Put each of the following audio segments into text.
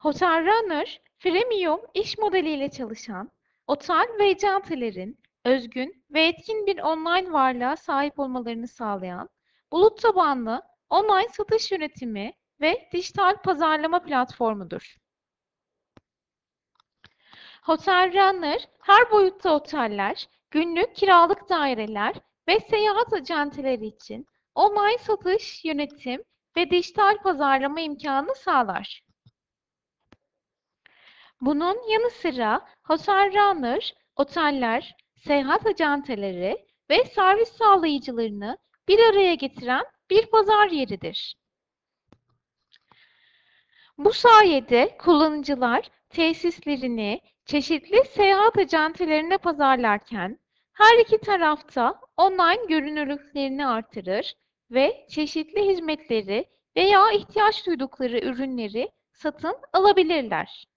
Hotel Runner, freemium iş modeliyle çalışan, otel ve acentelerin özgün ve etkin bir online varlığa sahip olmalarını sağlayan, bulut tabanlı online satış yönetimi ve dijital pazarlama platformudur. Hotel Runner, her boyutta oteller, günlük kiralık daireler ve seyahat acenteleri için online satış, yönetim ve dijital pazarlama imkanı sağlar. Bunun yanı sıra Hotel Runner, oteller, seyahat acenteleri ve servis sağlayıcılarını bir araya getiren bir pazar yeridir. Bu sayede kullanıcılar tesislerini çeşitli seyahat acentelerine pazarlarken her iki tarafta online görünürlüklerini artırır ve çeşitli hizmetleri veya ihtiyaç duydukları ürünleri satın alabilirler.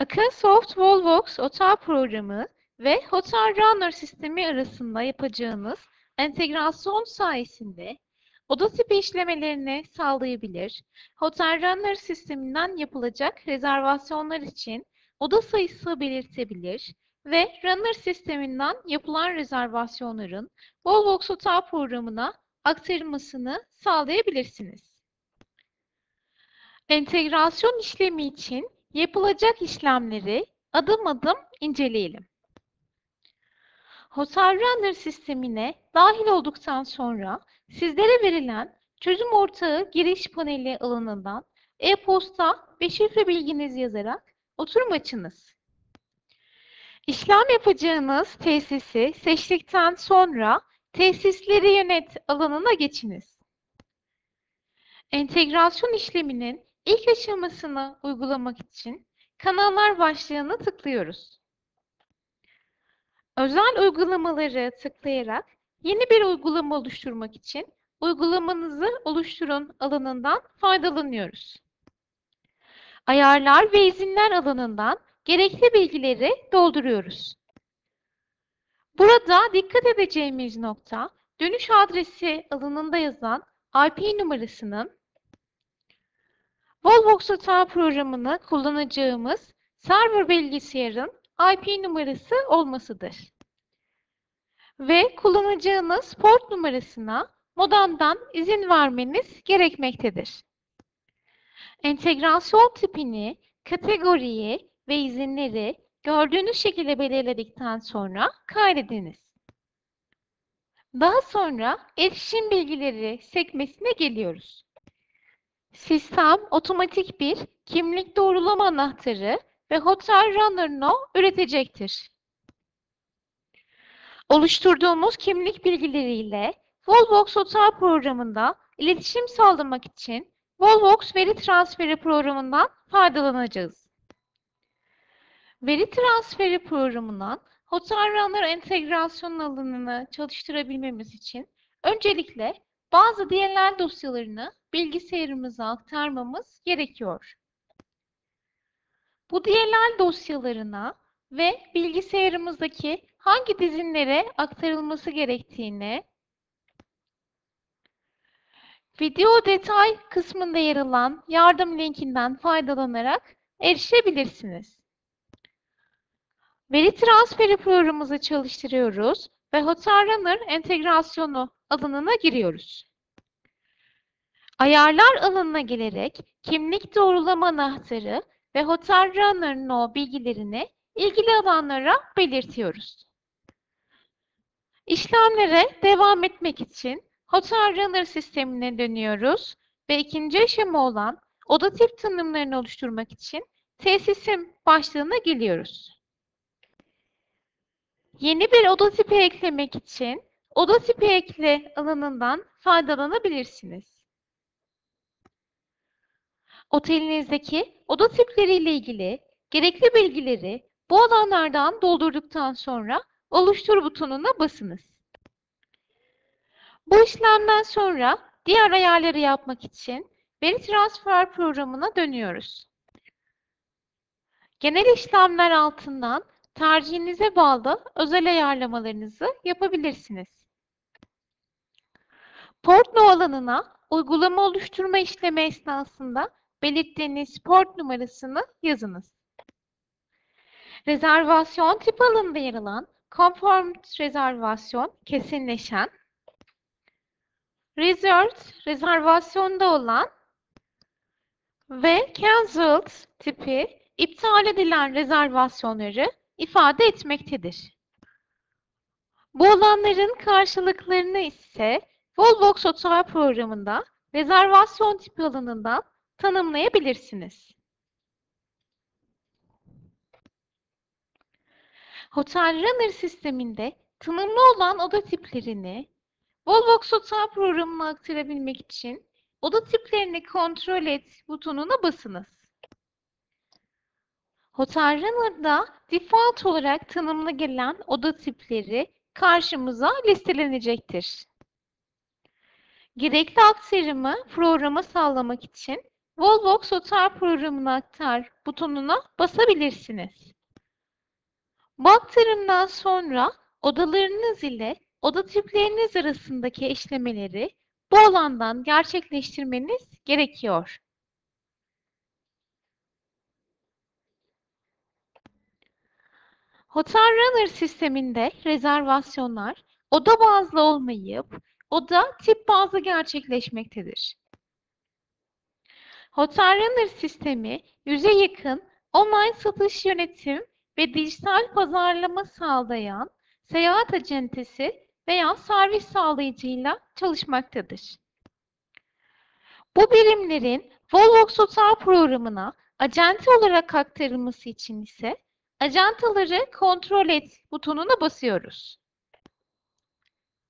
Akınsoft Volvox Otel Programı ve Hotel Runner sistemi arasında yapacağınız entegrasyon sayesinde oda tipi işlemelerini sağlayabilir, Hotel Runner sisteminden yapılacak rezervasyonlar için oda sayısı belirtebilir ve Runner sisteminden yapılan rezervasyonların Volvox Otel programına aktarılmasını sağlayabilirsiniz. Entegrasyon işlemi için yapılacak işlemleri adım adım inceleyelim. Hotel Runner sistemine dahil olduktan sonra sizlere verilen çözüm ortağı giriş paneli alanından e-posta ve şifre bilginizi yazarak oturum açınız. İşlem yapacağınız tesisi seçtikten sonra tesisleri yönet alanına geçiniz. Entegrasyon işleminin ilk aşamasını uygulamak için kanallar başlığını tıklıyoruz. Özel uygulamaları tıklayarak yeni bir uygulama oluşturmak için uygulamanızı oluşturun alanından faydalanıyoruz. Ayarlar ve izinler alanından gerekli bilgileri dolduruyoruz. Burada dikkat edeceğimiz nokta dönüş adresi alanında yazan IP numarasının Volvox Hata programını kullanacağımız server bilgisayarın IP numarası olmasıdır. Ve kullanacağınız port numarasına modemden izin vermeniz gerekmektedir. Entegrasyon tipini, kategoriyi ve izinleri gördüğünüz şekilde belirledikten sonra kaydediniz. Daha sonra erişim bilgileri sekmesine geliyoruz. Sistem otomatik bir kimlik doğrulama anahtarı ve Hotel Runner No üretecektir. Oluşturduğumuz kimlik bilgileriyle Volvox Hotel programında iletişim sağlamak için Volvox Veri Transferi programından faydalanacağız. Veri transferi programından Hotel Runner entegrasyon alanını çalıştırabilmemiz için öncelikle bazı DLL dosyalarını bilgisayarımıza aktarmamız gerekiyor. Bu DLL dosyalarına ve bilgisayarımızdaki hangi dizinlere aktarılması gerektiğini video detay kısmında yer alan yardım linkinden faydalanarak erişebilirsiniz. Veri transferi programımızı çalıştırıyoruz ve Hotel Runner entegrasyonu alanına giriyoruz. Ayarlar alanına gelerek kimlik doğrulama anahtarı ve Hotel Runner No bilgilerini ilgili alanlara belirtiyoruz. İşlemlere devam etmek için Hotel Runner sistemine dönüyoruz ve ikinci aşama olan oda tip tanımlarını oluşturmak için tesisim başlığına geliyoruz. Yeni bir oda tipi eklemek için oda tipi ekle alanından faydalanabilirsiniz. Otelinizdeki oda tipleriyle ilgili gerekli bilgileri bu alanlardan doldurduktan sonra oluştur butonuna basınız. Bu işlemden sonra diğer ayarları yapmak için veri transfer programına dönüyoruz. Genel işlemler altından tercihinize bağlı özel ayarlamalarınızı yapabilirsiniz. Portno alanına uygulama oluşturma işlemi esnasında belirttiğiniz port numarasını yazınız. Rezervasyon tip alanında yer alan Confirmed rezervasyon kesinleşen, Reserved rezervasyonda olan ve Cancelled tipi iptal edilen rezervasyonları ifade etmektedir. Bu alanların karşılıklarını ise Volvox Otel programında rezervasyon tipi alanından tanımlayabilirsiniz. Hotel Runner sisteminde tanımlı olan oda tiplerini Volvox Hotel programına aktarabilmek için oda tiplerini kontrol et butonuna basınız. Hotel Runner'da default olarak tanımlı gelen oda tipleri karşımıza listelenecektir. Gerekli aktarımı programa sağlamak için Volvox Hotel programına aktar butonuna basabilirsiniz. Bu aktarımdan sonra odalarınız ile oda tipleriniz arasındaki eşlemeleri bu alandan gerçekleştirmeniz gerekiyor. Hotel Runner sisteminde rezervasyonlar oda bazlı olmayıp oda tip bazlı gerçekleşmektedir. Hotel Runner sistemi yüze yakın online satış yönetim ve dijital pazarlama sağlayan seyahat acentesi veya servis sağlayıcıyla çalışmaktadır. Bu birimlerin Volvox Hotel programına acente olarak aktarılması için ise ajantaları kontrol et butonuna basıyoruz.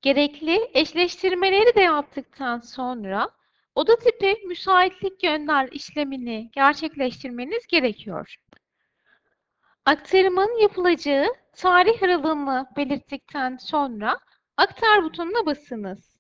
Gerekli eşleştirmeleri de yaptıktan sonra oda tipi müsaitlik gönder işlemini gerçekleştirmeniz gerekiyor. Aktarımın yapılacağı tarih aralığını belirttikten sonra aktar butonuna basınız.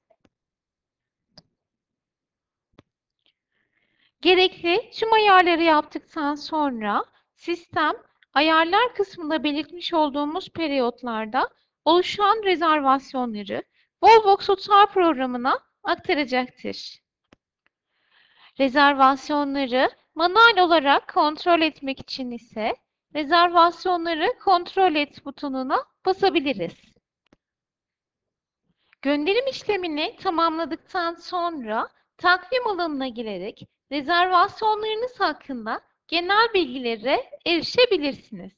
Gerekli tüm ayarları yaptıktan sonra sistem ayarlar kısmında belirtmiş olduğumuz periyotlarda oluşan rezervasyonları Volvox Hotel programına aktaracaktır. Rezervasyonları manuel olarak kontrol etmek için ise rezervasyonları kontrol et butonuna basabiliriz. Gönderim işlemini tamamladıktan sonra takvim alanına girerek rezervasyonlarınız hakkında genel bilgilere erişebilirsiniz.